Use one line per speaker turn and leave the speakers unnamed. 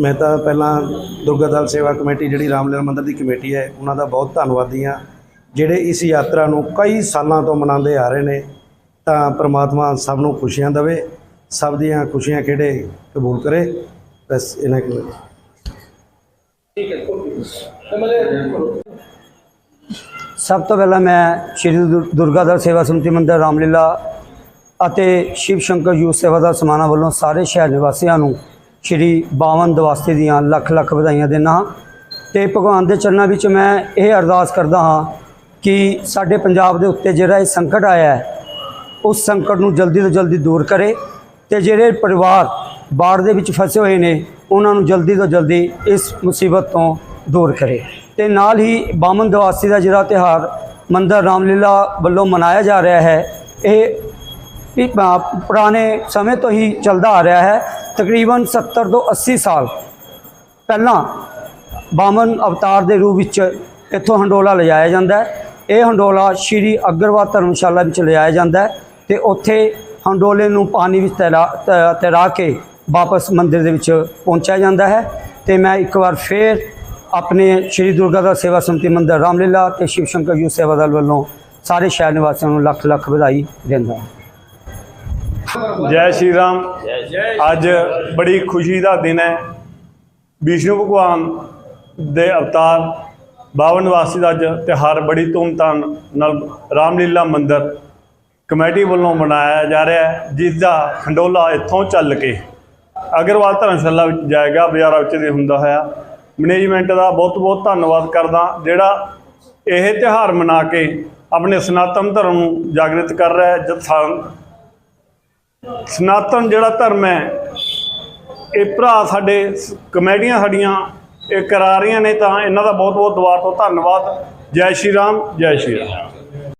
ਮੈਂ ਤਾਂ ਪਹਿਲਾਂ ਦੁਰਗਾ ਦਲ ਸੇਵਾ ਕਮੇਟੀ ਜਿਹੜੀ ਰਾਮਲੀਲਾ ਮੰਦਿਰ ਦੀ ਕਮੇਟੀ ਹੈ ਉਹਨਾਂ ਦਾ ਬਹੁਤ ਧੰਨਵਾਦੀ ਹਾਂ ਜਿਹੜੇ ਇਸ ਯਾਤਰਾ ਨੂੰ ਕਈ ਸਾਲਾਂ ਤੋਂ ਮਨਾਉਂਦੇ ਆ ਰਹੇ ਨੇ ਤਾਂ ਪ੍ਰਮਾਤਮਾ ਸਭ ਨੂੰ ਖੁਸ਼ੀਆਂ ਦੇਵੇ ਸਭ ਦੀਆਂ ਖੁਸ਼ੀਆਂ ਖੇੜੇ ਕਬੂਲ ਕਰੇ। ਬਸ ਇਹਨਾਂ ਕਿ
ਸਭ ਤੋਂ ਪਹਿਲਾਂ ਮੈਂ ਸ਼੍ਰੀ ਦੁਰ- ਦੁਰਗਾ ਦਲ ਸੇਵਾ ਸਮਿਤੀ ਮੰਦਰ ਰਾਮਲੀਲਾ ਅਤੇ ਸ਼ਿਵ ਸ਼ੰਕਰ ਯੂਥ ਸੇਵਾ ਦਾ ਸਮਾਨਾ ਵੱਲੋਂ ਸਾਰੇ ਸ਼ਹਿਰ ਨਿਵਾਸੀਆਂ ਨੂੰ ਸ਼੍ਰੀ 52 ਦਵਾਸਤੇ ਦੀਆਂ ਲੱਖ ਲੱਖ ਵਧਾਈਆਂ ਦਿੰਦਾ ਹਾਂ। ਤੇ ਭਗਵਾਨ ਦੇ ਚਰਨਾਂ ਵਿੱਚ ਮੈਂ ਇਹ ਅਰਦਾਸ ਕਰਦਾ ਹਾਂ ਕਿ ਸਾਡੇ ਪੰਜਾਬ ਦੇ ਉੱਤੇ ਜਿਹੜਾ ਇਹ ਸੰਕਟ ਆਇਆ ਹੈ, ਉਸ ਸੰਕਟ ਨੂੰ ਜਲਦੀ ਤੋਂ ਜਲਦੀ ਦੂਰ ਕਰੇ ਤੇ ਜਿਹੜੇ ਪਰਿਵਾਰ ਬਾੜ ਦੇ ਵਿੱਚ ਫਸੇ ਹੋਏ ਨੇ, ਉਹਨਾਂ ਨੂੰ ਜਲਦੀ ਤੋਂ ਜਲਦੀ ਇਸ ਮੁਸੀਬਤ ਤੋਂ ਦੂਰ ਕਰੇ। ਤੇ ਨਾਲ ਹੀ ਬਾਮਨ ਦਵਾਸੀ ਦਾ ਜਿਹੜਾ ਤਿਉਹਾਰ ਮੰਦਰ ਰਾਮਲੀਲਾ ਵੱਲੋਂ ਮਨਾਇਆ ਜਾ ਰਿਹਾ ਹੈ, ਇਹ ਪੁਰਾਣੇ ਸਮੇਂ ਤੋਂ ਹੀ ਚੱਲਦਾ ਆ ਰਿਹਾ ਹੈ। ਤਕਰੀਬਨ 70 ਤੋਂ 80 ਸਾਲ ਪਹਿਲਾਂ ਬਾਮਨ ਅਵਤਾਰ ਦੇ ਰੂਪ ਵਿੱਚ ਇੱਥੋਂ ਹੰਡੋਲਾ ਲਿਜਾਇਆ ਜਾਂਦਾ ਹੈ। ਇਹ ਹੰਡੋਲਾ ਸ਼੍ਰੀ ਅਗਰਵਾਲ ਧਰਮਸ਼ਾਲਾ ਵਿੱਚ ਲਿਜਾਇਆ ਜਾਂਦਾ ਹੈ ਤੇ ਉੱਥੇ ਹੰਡੋਲੇ ਨੂੰ ਪਾਣੀ ਵਿੱਚ ਤੈਰਾ ਤ- ਤੈਰਾ ਕੇ ਵਾਪਸ ਮੰਦਿਰ ਦੇ ਵਿੱਚ ਪਹੁੰਚਿਆ ਜਾਂਦਾ ਹੈ ਤੇ ਮੈਂ ਇੱਕ ਵਾਰ ਫੇਰ ਆਪਣੇ ਸ਼੍ਰੀ ਦੁਰਗਾ ਦਾ ਸੇਵਾ ਸਮਿਤੀ ਮੰਦਿਰ ਰਾਮਲੀਲਾ ਤੇ ਸ਼ਿਵ ਸ਼ੰਕਰ ਯੂ ਸੇਵਾ ਦਲ ਵੱਲੋਂ ਸਾਰੇ ਸ਼ਹਿਰ ਨਿਵਾਸੀਆਂ ਨੂੰ ਲੱਖ ਲੱਖ ਵਧਾਈ ਦਿੰਦਾ ਹਾਂ।
ਜੈ ਸ਼੍ਰੀ ਰਾਮ ਅੱਜ ਬੜੀ ਖੁਸ਼ੀ ਦਾ ਦਿਨ ਹੈ। ਵਿਸ਼ਨੂੰ ਭਗਵਾਨ ਦੇ ਅਵਤਾਰ, ਬਾਵਨ ਨਿਵਾਸੀ ਦਾ ਅੱਜ ਤਿਉਹਾਰ ਬੜੀ ਧੂਮਧਾਮ ਨਾਲ ਰਾਮਲੀਲਾ ਮੰਦਿਰ ਕਮੇਟੀ ਵੱਲੋਂ ਮਨਾਇਆ ਜਾ ਰਿਹਾ ਹੈ, ਜਿਸ ਦਾ ਖੰਡੋਲਾ ਇੱਥੋਂ ਚੱਲ ਕੇ ਅਗਰਵਾਲ ਧਰਮਸ਼ਾਲਾ ਵਿੱਚ ਜਾਏਗਾ, ਬਾਜ਼ਾਰਾਂ ਵਿੱਚ ਦੇ ਹੁੰਦਾ ਹੋਇਆ। ਮੈਨੇਜਮੈਂਟ ਦਾ ਬਹੁਤ ਬਹੁਤ ਧੰਨਵਾਦ ਕਰਦਾ, ਜਿਹੜਾ ਇਹ ਤਿਉਹਾਰ ਮਨਾ ਕੇ ਆਪਣੇ ਸਨਾਤਨ ਧਰਮ ਨੂੰ ਜਾਗਰਿਤ ਕਰ ਰਿਹਾ ਹੈ, ਜਦ ਸਨਾਤਨ ਜਿਹੜਾ ਧਰਮ ਹੈ, ਇਹ ਭਰਾ ਸਾਡੇ ਸ- ਕਮੇਡੀਆਂ ਸਾਡੀਆਂ, ਇਹ ਕਰਾ ਰਹੀਆਂ ਨੇ ਤਾਂ ਇਹਨਾਂ ਦਾ ਬਹੁਤ ਬਹੁਤ ਦੁਆਰ ਤੋਂ ਧੰਨਵਾਦ। ਜੈ ਸ਼੍ਰੀ ਰਾਮ, ਜੈ ਸ਼੍ਰੀ ਰਾਮ।